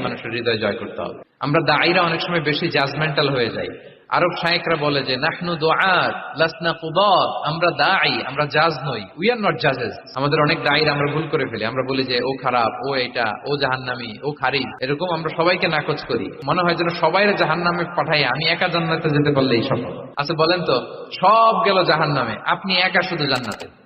মানুষের হৃদয় হয়ে জাজ নই। উই আর নট আমাদের অনেক দায়ীর আমরা ভুল করে ফেলি। আমরা বলি যে, ও খারাপ, ও এটা, ও জাহান্নামি, ও খারিজ। এরকম আমরা সবাইকে নাকচ করি। মনে হয় যেন সবাই জাহান্নামে পাঠাই, আমি একা জান্নাতে যেতে পারলেই সফল আচ্ছা বলেন তো, সব গেল জাহান্নামে। আপনি একা শুধু জান্নাতে।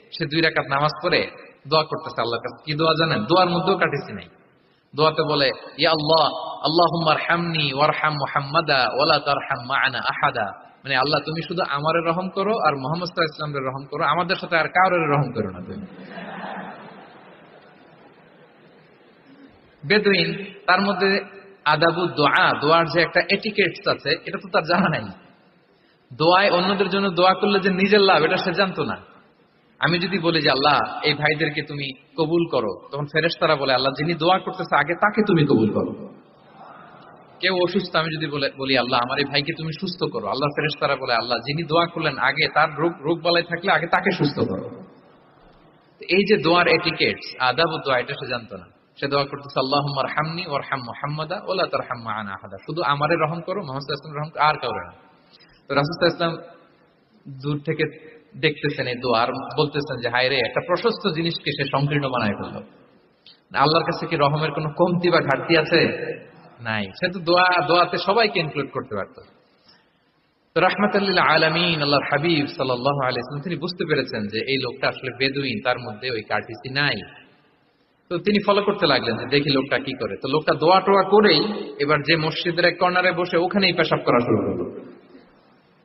সে দুই রাকাত নামাজ পড়ে দোয়া করতেছে আল্লাহর কাছে। কি দোয়া জানেন? দোয়ার মধ্যেও কাটিছি নাই। দোয়াতে বলে, ইয়া আল্লাহ হামনি ওয়ারহাম আহাদা। মানে আল্লাহ, তুমি শুধু আমারে রহম করো আর মোহাম্মদ রহম করো। আমাদের সাথে আর কারোর রহম করো না তুমি। বেদুইন, তার মধ্যে আদাবু দোয়া, দোয়ার যে একটা এটিকেটস আছে, এটা তো তার জানা নাই। দোয়ায় অন্যদের জন্য দোয়া করলে যে নিজের লাভ, এটা সে জানতো না। আমি যদি বলি যে আল্লাহ, এই ভাইদেরকে তুমি কবুল করো, তখন ফেরেশতারা বলে, আল্লাহ যিনি দোয়া করতেছে, আগে তাকে তুমি কবুল করো। কেউ অসুস্থ, আমি যদি বলি আল্লাহ, আমার এই ভাইকে তুমি সুস্থ করো। আল্লাহ ফেরেশতারা বলে, আল্লাহ যিনি দোয়া করলেন আগে, তার রোগ রোগ বালাই থাকলে আগে তাকে সুস্থ করো। এই যে দোয়ার এটিকেটস আদাব দোয়া, এটা সে জানতো না। সে দোয়া করতেছে আল্লাহ হামনি ওর হাম মোহাম্মদা ওলা তার হাম্মা আনা আহাদা। শুধু আমারে রহম করো, মোহাম্মদ ইসলাম রহম আর কাউরে না। তো রাসুল ইসলাম দূর থেকে দেখতেছেন এই দোয়ার বলতেছেন যে হায় রে একটা প্রশস্ত জিনিসকে সে সংকীর্ণ বানায় ফেলল। আল্লাহর কাছে কি রহমের কোনো কমতি বা ঘাটতি আছে? নাই। সে তো দোয়া, দোয়াতে সবাইকে ইনক্লুড করতে পারত। তো রহমতুল্লাহ আলমিন হাবিব সাল্লাহ আলাইসলাম তিনি বুঝতে পেরেছেন যে এই লোকটা আসলে বেদুইন, তার মধ্যে ওই কার্টিসি নাই। তো তিনি ফলো করতে লাগলেন যে, দেখি লোকটা কি করে? তো লোকটা দোয়া টোয়া করেই এবার যে মসজিদের এক কর্নারে বসে ওখানেই পেশাব করা শুরু করল।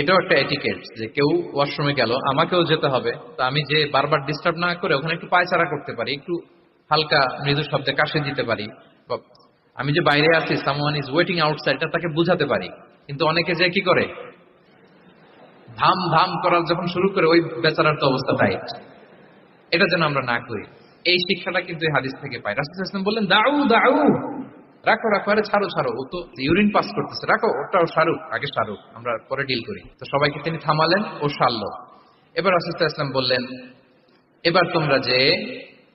এটাও একটা এটিকেট যে কেউ ওয়াশরুমে গেল, আমাকেও যেতে হবে। তো আমি যে বারবার ডিস্টার্ব না করে ওখানে একটু পায়চারা করতে পারি, একটু হালকা মৃদু শব্দে কাশে দিতে পারি। আমি যে বাইরে আছি সামওয়ান ইজ ওয়েটিং আউটসাইড এটা তাকে বুঝাতে পারি। কিন্তু অনেকে যে কি করে? ধাম ধাম করার যখন শুরু করে, ওই বেচারার তো অবস্থা টাইট এটা যেন আমরা না করি। এই শিক্ষাটা কিন্তু হাদিস থেকে পাই। রাসুল বললেন, দাউ দাউ। রাখো রাখো, আরে ছাড়ো ছাড়ো। ও তো ইউরিন পাস করতেছে। রাখো, ওটাও সারুক, আগে সারুক, আমরা পরে ডিল করি। তো সবাইকে তিনি থামালেন ও সারলো। এবার রাসুল ইসলাম বললেন, এবার তোমরা যে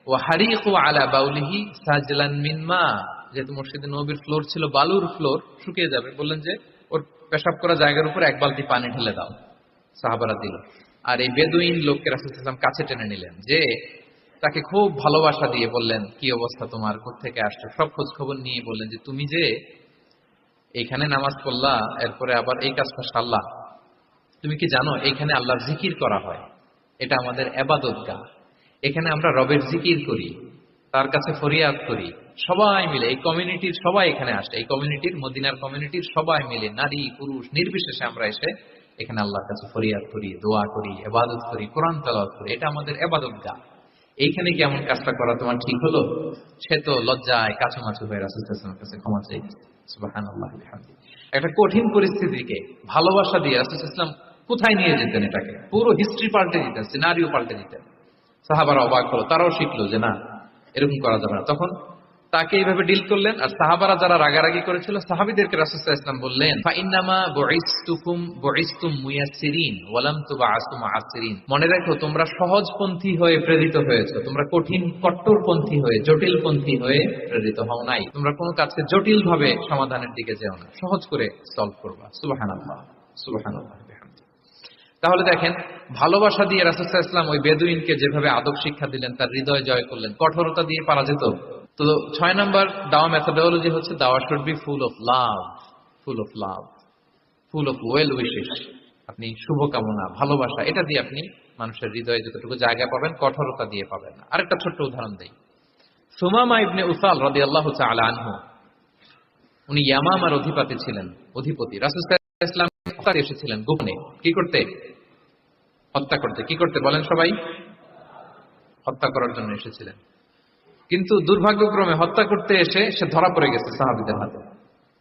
ও হারিক ও আলা বাউলিহি সাজলান মিনমা যেহেতু মসজিদে নবীর ফ্লোর ছিল, বালুর ফ্লোর, শুকিয়ে যাবে। বললেন যে, ওর পেশাব করা জায়গার উপর এক বালতি পানি ঢেলে দাও। সাহাবারা দিল। আর এই বেদুইন লোককে রাসুল ইসলাম কাছে টেনে নিলেন যে তাকে খুব ভালোবাসা দিয়ে বললেন, কি অবস্থা তোমার? থেকে আসছো? সব খোঁজ খবর নিয়ে বললেন যে, তুমি যে এখানে নামাজ পড়লা, এরপরে আবার এই কাজটা সারলা। তুমি কি জানো, এখানে আল্লাহর জিকির করা হয়? এটা আমাদের এবাদত গা। এখানে আমরা রবের জিকির করি, তার কাছে ফরিয়াদ করি। সবাই মিলে, এই কমিউনিটির সবাই এখানে আসে। এই কমিউনিটির, মদিনার কমিউনিটির সবাই মিলে, নারী, পুরুষ, নির্বিশেষে আমরা এসে এখানে আল্লাহর কাছে ফরিয়াদ করি, দোয়া করি এবাদত করি, কোরআন তালাওয়াত করি। এটা আমাদের এবাদত গা। এইখানে কি এমন কাজটা করা তোমার ঠিক হলো? সে তো লজ্জায় কাছামাছু হয়ে রাসুলের কাছে ক্ষমা চাই সুবাহান একটা কঠিন পরিস্থিতিকে ভালোবাসা দিয়ে রাসুল ইসলাম কোথায় নিয়ে যেতেন এটাকে? পুরো হিস্ট্রি পাল্টে দিতেন সিনারিও পাল্টে দিতেন। সাহাবারা অবাক হলো, তারাও শিখলো যে না, এরকম করা যাবে না। তখন তাকে এইভাবে ডিল করলেন। আর সাহাবারা যারা রাগারাগি করেছিল, সাহাবিদেরকে রাসুসাহ ইসলাম বললেন মনে রাখো, তোমরা সহজপন্থী হয়ে প্রেরিত হয়েছো। তোমরা কঠিন কট্টরপন্থী হয়ে, জটিলপন্থী হয়ে প্রেরিত হও নাই। তোমরা কোনো কাজকে জটিল ভাবে সমাধানের দিকে যেও না। সহজ করে সলভ করবা। সুবহানাল্লাহ তাহলে দেখেন, ভালোবাসা দিয়ে রাসুসাহ ইসলাম ওই বেদুইনকে যেভাবে আদব শিক্ষা দিলেন, তার হৃদয় জয় করলেন, কঠোরতা দিয়ে পারা যেত? তো ছয় নম্বর দাওয়া মেথোডোলজি হচ্ছে দাওয়া should be full of love full of love full of well wishes আপনি শুভকামনা, ভালোবাসা, এটা দিয়ে আপনি মানুষের হৃদয়ে যতটুকু জায়গা পাবেন, কঠোরতা দিয়ে পাবেন। আরেকটা ছোট্ট উদাহরণ দেই। সুমামা ইবনে উসাল রাদি আল্লাহ আনহু, উনি ইয়ামামার অধিপতি ছিলেন, অধিপতি। রাসুল ইসলাম এসেছিলেন গোপনে। কি করতে? হত্যা করতে। কি করতে বলেন সবাই? হত্যা করার জন্য এসেছিলেন। কিন্তু দুর্ভাগ্যক্রমে হত্যা করতে এসে সে ধরা পড়ে গেছে সাহাবিদের হাতে।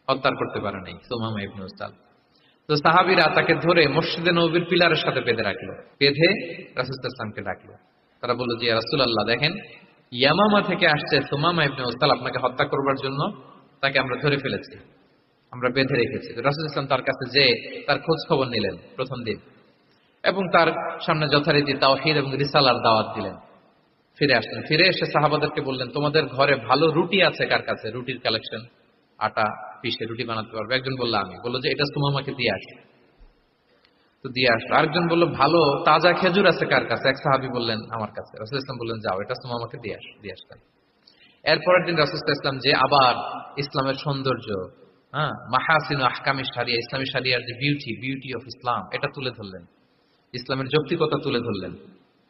হত্যা করতে পারে নাই, সোমামা ইবনে উস্তাদ। তো সাহাবিরা তাকে ধরে মসজিদে নবীর পিলারের সাথে বেঁধে রাখল, বেঁধে রাসুলামকে ডাকলো। তারা বলল যে রাসুল আল্লাহ দেখেন, ইয়ামামা থেকে আসছে সোমামা ইবনে উস্তাল আপনাকে হত্যা করবার জন্য, তাকে আমরা ধরে ফেলেছি, আমরা বেঁধে রেখেছি। রাসুল ইসলাম তার কাছে যে তার খোঁজ খবর নিলেন প্রথম দিন, এবং তার সামনে যথারীতি তাওহিদ এবং রিসালার দাওয়াত দিলেন। ফিরে আসলেন ফিরে এসে সাহাবাদেরকে বললেন, তোমাদের ঘরে ভালো রুটি আছে কার কাছে? রুটির কালেকশন আটা, পিসে রুটি বানাতে পারবে। একজন বলল, আমি। বলল যে, এটা সুমামাকে দিয়ে আসো। তো দিয়ে আসলো। আরেকজন বলল, ভালো, তাজা খেজুর আছে কার কাছে? এক সাহাবি বললেন, আমার কাছে। রাসুল ইসলাম বললেন, যাও, এটা সুমামাকে দিয়ে আস, দিয়ে আসলেন এরপরের দিন রাসুল ইসলাম যে আবার ইসলামের সৌন্দর্য হ্যাঁ মাহাসিন আহকামি সারিয়া ইসলামী সারিয়ার যে বিউটি বিউটি অফ ইসলাম এটা তুলে ধরলেন। ইসলামের যৌক্তিকতা তুলে ধরলেন।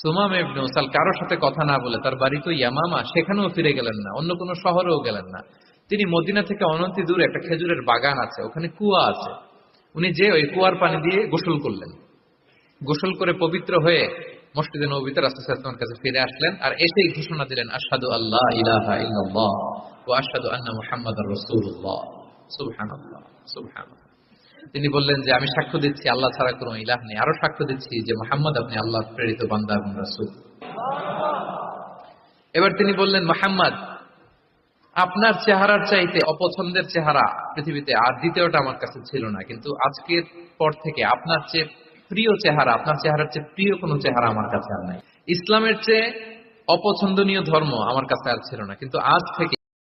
সুমাম ইবনে উসাল কারোর সাথে কথা না বলে তার বাড়ি তো ইয়ামামা, সেখানেও ফিরে গেলেন না, অন্য কোনো শহরেও গেলেন না। তিনি মদিনা থেকে অনন্তি দূরে একটা খেজুরের বাগান আছে, ওখানে কুয়া আছে। উনি যে ওই কুয়ার পানি দিয়ে গোসল করলেন। গোসল করে পবিত্র হয়ে মসজিদে নবীতে রাসুলের কাছে ফিরে আসলেন আর এসেই ঘোষণা দিলেন আসাদু আল্লাহ ইলাহা ইল্লাল্লাহ ও আসাদু আন্না মুহাম্মদ রসুল্লাহ সুবহানাল্লাহ সুবহানাল্লাহ। তিনি বললেন যে, আমি সাক্ষ্য দিচ্ছি, আল্লাহ ছাড়া কোনো ইলাহ নেই। আরও সাক্ষ্য দিচ্ছি যে, মোহাম্মদ আপনি আল্লাহ প্রেরিত বান্দা এবং রাসুল। এবার তিনি বললেন, মোহাম্মদ, আপনার চেহারার চাইতে অপছন্দের চেহারা পৃথিবীতে আর দ্বিতীয়টা আমার কাছে ছিল না। কিন্তু আজকের পর থেকে আপনার চেয়ে প্রিয় চেহারা, আপনার চেহারার চেয়ে প্রিয় কোনো চেহারা আমার কাছে আর নাই। ইসলামের চেয়ে অপছন্দনীয় ধর্ম আমার কাছে আর ছিল না। কিন্তু আজ থেকে